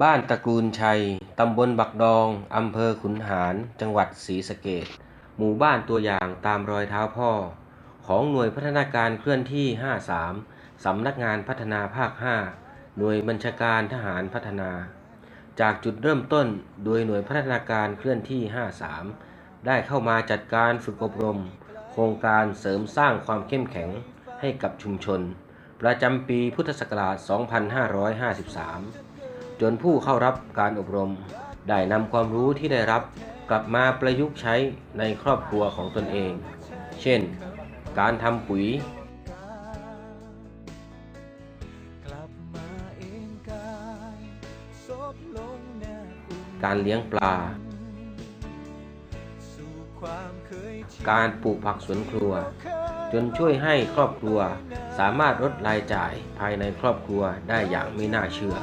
บ้านตระกูลชัย ตำบลบักดอง อำเภอขุนหาร จังหวัดศรีสะเกษหมู่บ้านตัวอย่างตามรอยเท้าพ่อ ของหน่วยพัฒนาการเคลื่อนที่ 53 สำนักงานพัฒนาภาค 5 หน่วยบัญชาการทหารพัฒนา จากจุดเริ่มต้นโดยหน่วยพัฒนาการเคลื่อนที่ 53 ได้เข้ามาจัดการฝึกอบรม โครงการเสริมสร้างความเข้มแข็งให้กับชุมชน ประจำปีพุทธศักราช 2553 จนผู้เข้ารับการอบรม ได้นำความรู้ที่ได้รับกลับมาประยุกต์ใช้ในครอบครัวของตนเอง เช่น การทำปุ๋ย การเลี้ยงปลา การปลูกผักสวนครัว จนช่วยให้ครอบครัวสามารถลดรายจ่ายภายในครอบครัวได้อย่างไม่น่าเชื่อ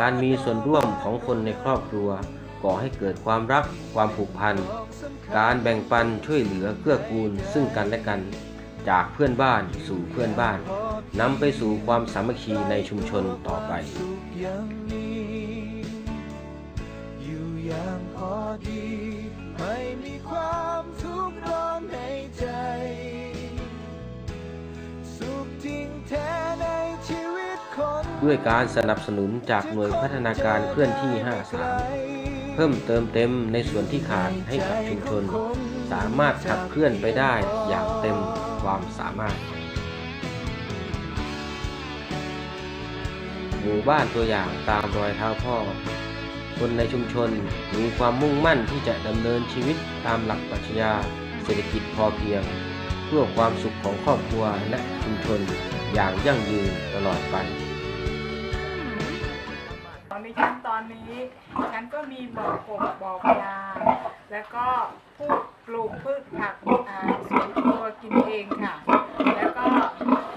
การมีส่วนร่วมของคนในครอบครัว ก่อให้เกิดความรักความผูกพัน การแบ่งปันช่วยเหลือเกื้อกูลซึ่งกันและกัน จากเพื่อนบ้านสู่เพื่อนบ้านนำไปสู่ความสามัคคีในชุมชนต่อไปอย่างพอดีไม่มีความ ด้วยการสนับสนุนจากหน่วยพัฒนาการเคลื่อนที่ 53 เพิ่มเติมเต็มในส่วนที่ขาดให้กับชุมชน สามารถขับเคลื่อนไปได้อย่างเต็มความสามารถ หมู่บ้านตัวอย่างตามรอยเท้าพ่อ คนในชุมชนมีความมุ่งมั่นที่จะดำเนินชีวิตตามหลักปรัชญาเศรษฐกิจพอเพียง เพื่อความสุขของครอบครัวและชุมชนอย่างยั่งยืนตลอดไป ของดิฉันตอนนี้ฉันก็มีบ่อกบบ่อปลาแล้วก็พืชปลูกพืชผักอ่าสวนครัวกินเองค่ะ แล้วก็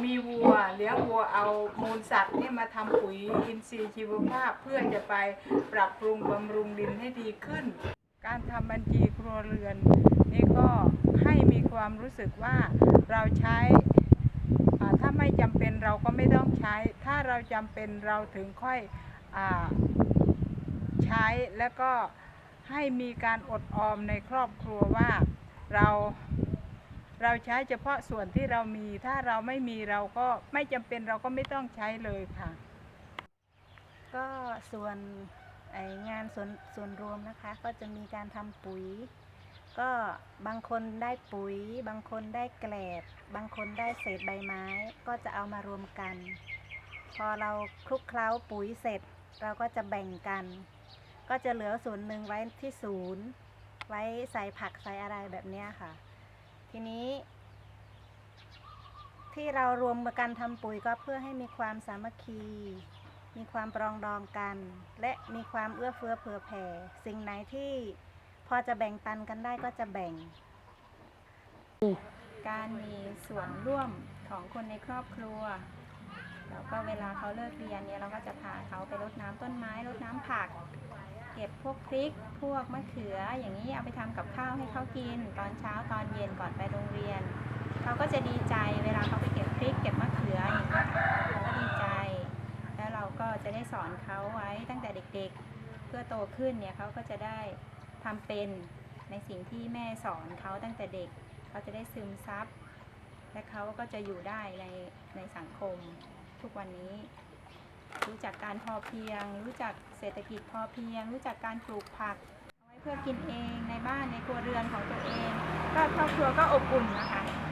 มีวัวเลี้ยงวัวเอามูลสัตว์นี่มาทำปุ๋ยอินทรีย์ชีวภาพเพื่อจะไปปรับปรุงบำรุงดินให้ดีขึ้น การทำบัญชีครัวเรือน นี่ก็ให้มีความรู้สึกว่าเราใช้อ่าถ้าไม่จำเป็นเราก็ไม่ต้องใช้ ถ้าเราจำเป็นเราถึงค่อย ใช้แล้วก็ให้มีการอดออมในครอบครัวว่าเราเราใช้เฉพาะส่วนที่เรามี ถ้าเราไม่มีเราก็ไม่จำเป็นเราก็ไม่ต้องใช้เลยค่ะ ก็ส่วนงานส่วนส่วนรวมนะคะ ก็จะมีการทำปุ๋ย ก็บางคนได้ปุ๋ย บางคนได้แกลบบางคนได้เศษใบไม้ ก็จะเอามารวมกัน พอเราคลุกเคล้าปุ๋ยเสร็จ เราก็จะแบ่งกัน ก็จะเหลือส่วนหนึ่งไว้ที่ศูนย์ไว้ใส่ผักใส่อะไรแบบนี้ค่ะ ทีนี้ ที่เรารวมกันทำปุ๋ยก็เพื่อให้มีความสามัคคี มีความปรองดองกัน และมีความเอื้อเฟื้อเผื่อแผ่ สิ่งไหนที่พอจะแบ่งปันกันได้ก็จะแบ่ง การมีส่วนร่วมของคนในครอบครัว แล้วก็เวลาเขาเลิกเรียนเนี่ยเราก็จะพาเขาไปรดน้ำต้นไม้รดน้ำผัก เก็บพวกพริกพวกมะเขือ อย่างนี้เอาไปทำกับข้าวให้เขากิน ตอนเช้าตอนเย็นก่อนไปโรงเรียนเขาก็จะดีใจเวลาเขาไปเก็บพริก เก็บมะเขืออย่างนี้ยเขาก็ดีใจ แล้วเราก็จะได้สอนเขาไว้ตั้งแต่เด็กๆ เพื่อโตขึ้นเนี่ยเขาก็จะได้ทำเป็นในสิ่งที่แม่สอนเขาตั้งแต่เด็ก เขาจะได้ซึมซับและเขาก็จะอยู่ได้ในในสังคม ทุกวันนี้ รู้จักการพอเพียง รู้จักเศรษฐกิจพอเพียง รู้จักการปลูกผักเอาไว้เพื่อกินเองในบ้านในครัวเรือนของตัวเองก็ครอบครัวก็อบอุ่นนะคะ